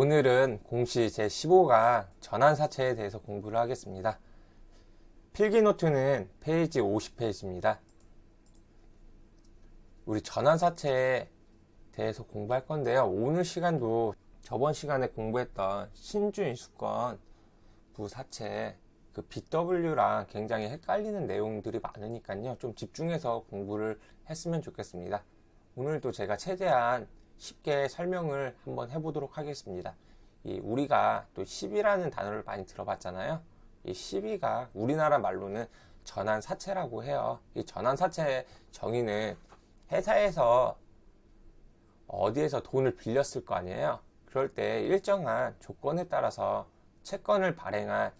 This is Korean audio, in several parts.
오늘은 공시 제15강 전환사채에 대해서 공부를 하겠습니다. 필기노트는 페이지 50페이지입니다. 우리 전환사채에 대해서 공부할 건데요. 오늘 시간도 저번 시간에 공부했던 신주인 수권 부사채 그 BW랑 굉장히 헷갈리는 내용들이 많으니까요. 좀 집중해서 공부를 했으면 좋겠습니다. 오늘도 제가 최대한 쉽게 설명을 한번 해보도록 하겠습니다. 이 우리가 또 10이라는 단어를 많이 들어봤잖아요. 이 12가 우리나라 말로는 전환 사채라고 해요. 이 전환 사채 정의는 회사에서 어디에서 돈을 빌렸을 거 아니에요. 그럴 때 일정한 조건에 따라서 채권을 발행한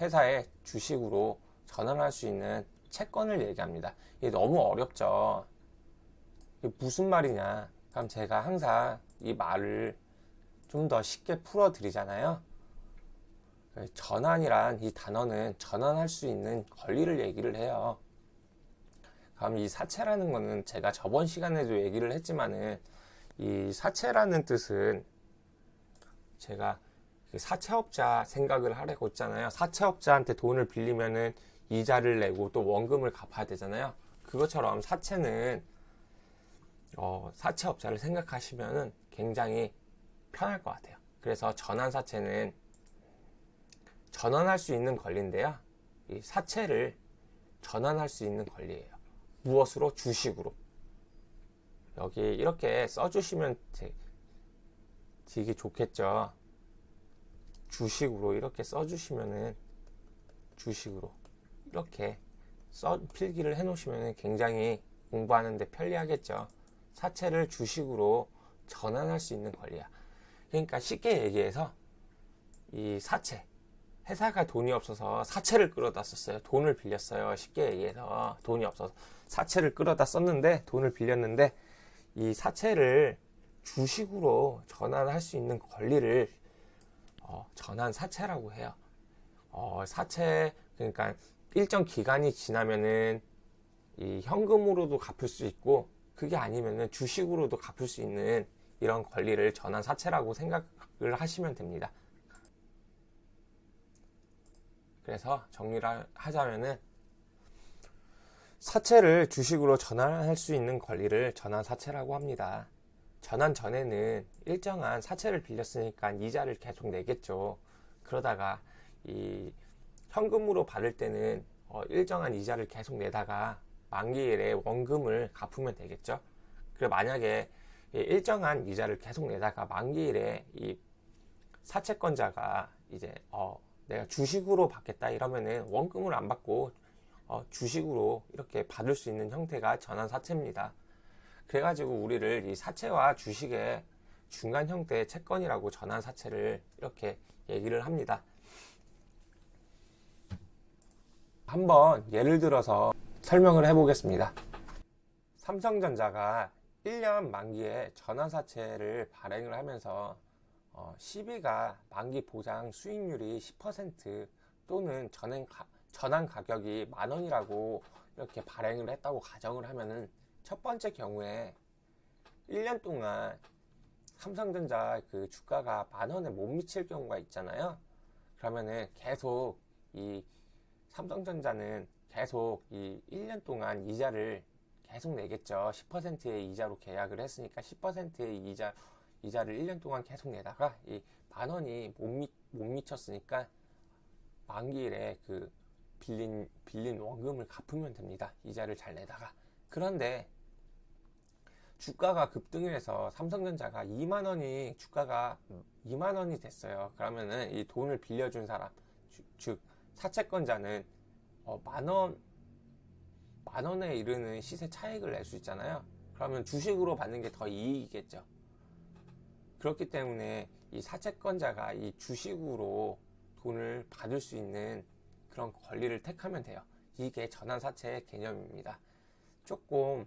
회사의 주식으로 전환할 수 있는 채권을 얘기합니다. 이게 너무 어렵죠. 이게 무슨 말이냐? 그럼 제가 항상 이 말을 좀 더 쉽게 풀어 드리잖아요. 전환이란 이 단어는 전환할 수 있는 권리를 얘기를 해요. 그럼 이 사채라는 거는 제가 저번 시간에도 얘기를 했지만은 이 사채라는 뜻은 제가 사채업자 생각을 하려고 했잖아요. 사채업자한테 돈을 빌리면은 이자를 내고 또 원금을 갚아야 되잖아요. 그것처럼 사채는 어, 사채업자를 생각하시면은 굉장히 편할 것 같아요. 그래서 전환사채는 전환할 수 있는 권리인데요. 이 사채를 전환할 수 있는 권리예요. 무엇으로? 주식으로. 여기 이렇게 써주시면 되, 되게 좋겠죠. 주식으로 이렇게 써주시면은 주식으로 이렇게 써 필기를 해놓으시면 굉장히 공부하는데 편리하겠죠. 사채를 주식으로 전환할 수 있는 권리야. 그러니까 쉽게 얘기해서 이 사채 회사가 돈이 없어서 사채를 끌어다 썼어요. 돈을 빌렸어요. 쉽게 얘기해서 돈이 없어서 사채를 끌어다 썼는데 돈을 빌렸는데 이 사채를 주식으로 전환할 수 있는 권리를 어, 전환 사채라고 해요. 어, 사채 그러니까 일정 기간이 지나면은 이 현금으로도 갚을 수 있고 그게 아니면은 주식으로도 갚을 수 있는 이런 권리를 전환 사채라고 생각을 하시면 됩니다. 그래서 정리를 하자면은 사채를 주식으로 전환할 수 있는 권리를 전환 사채라고 합니다. 전환 전에는 일정한 사채를 빌렸으니까 이자를 계속 내겠죠. 그러다가 이 현금으로 받을 때는 어 일정한 이자를 계속 내다가 만기일에 원금을 갚으면 되겠죠. 그리고 만약에 일정한 이자를 계속 내다가 만기일에 이 사채권자가 이제 어 내가 주식으로 받겠다 이러면은 원금을 안 받고 어 주식으로 이렇게 받을 수 있는 형태가 전환 사채입니다. 그래가지고 우리를 이 사채와 주식의 중간 형태의 채권이라고 전환 사채를 이렇게 얘기를 합니다. 한번 예를 들어서 설명을 해보겠습니다. 삼성전자가 1년 만기에 전환사채를 발행을 하면서 어, 12가 만기 보장 수익률이 10% 또는 전환 가격이 만 원이라고 이렇게 발행을 했다고 가정을 하면은 첫 번째 경우에 1년 동안 삼성전자 그 주가가 만 원에 못 미칠 경우가 있잖아요. 그러면은 계속 이 삼성전자는 계속 이 1년 동안 이자를 계속 내겠죠. 10%의 이자로 계약을 했으니까 10%의 이자, 이자를 1년 동안 계속 내다가 이 만 원이 못, 미, 못 미쳤으니까 만기일에 그 빌린, 빌린 원금을 갚으면 됩니다. 이자를 잘 내다가. 그런데 주가가 급등을 해서 삼성전자가 2만 원이 주가가 2만 원이 됐어요. 그러면은 이 돈을 빌려준 사람, 즉 사채권자는 어, 만 원, 만 원에 이르는 시세 차익을 낼 수 있잖아요. 그러면 주식으로 받는 게 더 이익이겠죠. 그렇기 때문에 이 사채권자가 이 주식으로 돈을 받을 수 있는 그런 권리를 택하면 돼요. 이게 전환사채의 개념입니다. 조금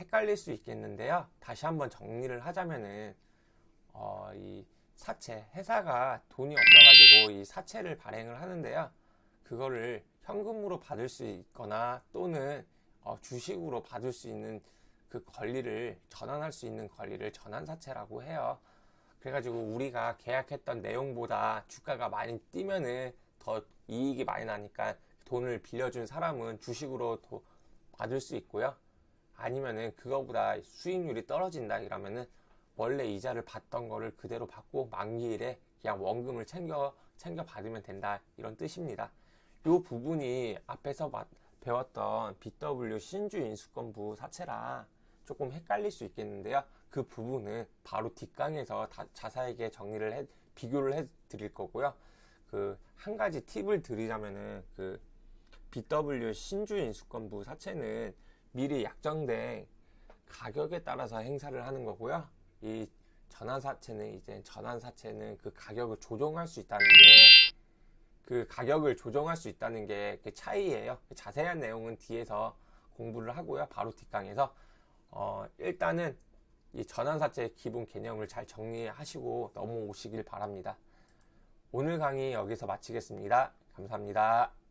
헷갈릴 수 있겠는데요. 다시 한번 정리를 하자면은, 어, 이 사채, 회사가 돈이 없어가지고 이 사채를 발행을 하는데요. 그거를 현금으로 받을 수 있거나 또는 어, 주식으로 받을 수 있는 그 권리를 전환할 수 있는 권리를 전환사채라고 해요. 그래가지고 우리가 계약했던 내용보다 주가가 많이 뛰면은 더 이익이 많이 나니까 돈을 빌려준 사람은 주식으로 도- 받을 수 있고요. 아니면은 그거보다 수익률이 떨어진다 이러면은 원래 이자를 받던 거를 그대로 받고 만기일에 그냥 원금을 챙겨 챙겨 받으면 된다 이런 뜻입니다. 이 부분이 앞에서 마- 배웠던 BW 신주 인수권부 사채랑 조금 헷갈릴 수 있겠는데요. 그 부분은 바로 뒷강에서 다- 자세하게 정리를 해 비교를 해 드릴 거고요. 그 한 가지 팁을 드리자면은 그 BW 신주 인수권부 사채는 미리 약정된 가격에 따라서 행사를 하는 거고요. 이 전환사채는 이제 전환사채는 그 가격을 조정할 수 있다는 게 그 가격을 조정할 수 있다는 게 그 차이예요. 자세한 내용은 뒤에서 공부를 하고요. 바로 뒷강에서 어, 일단은 이 전환사채 기본 개념을 잘 정리하시고 넘어오시길 바랍니다. 오늘 강의 여기서 마치겠습니다. 감사합니다.